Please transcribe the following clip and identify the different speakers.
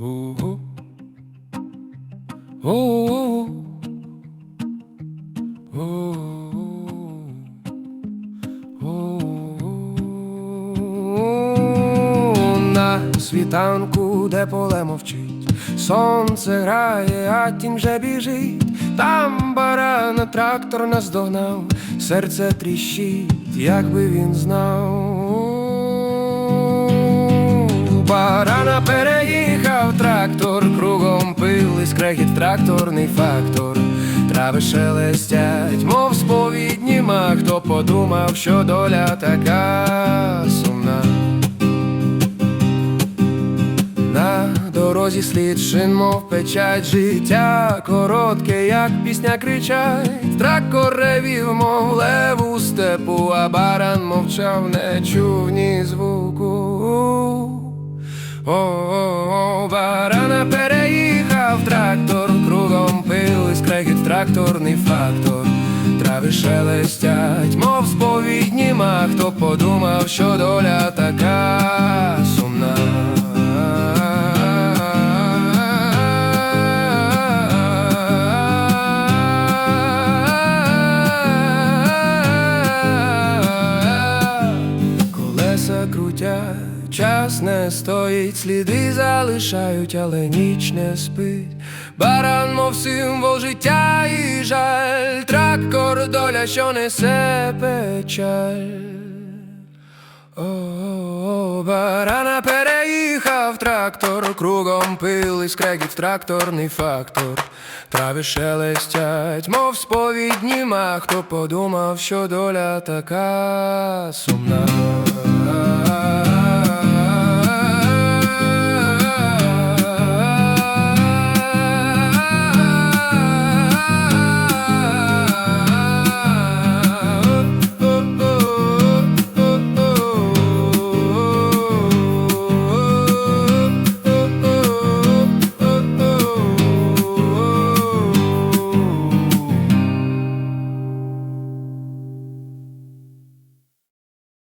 Speaker 1: У-у. У-у. На світанку, де поле мовчить, сонце грає, а тінь вже біжить. Там барана трактор наздогнав, серце тріщить, якби він знав. Скрегіт тракторний фактор. Трави шелестять, мов сповідні ма, хто подумав, що доля така сумна. На дорозі слід шин, мов печать життя коротке, як пісня кричать, трактор ревів, мов лев у степу, а баран мовчав, не чув ні звуку. О, переїхав пили тракторний фактор. Трави шелестять, мов сповідні ма, хто подумав, що доля така сумна. Колеса крутять, час не стоїть, сліди залишають, але ніч не спить. Баран, мов символ життя і жаль, трактор доля, що несе печаль. О, барана переїхав трактор, кругом пили скрегіт тракторний фактор. Трави шелестять, мов сповідні ма, хто подумав, що доля така сумна.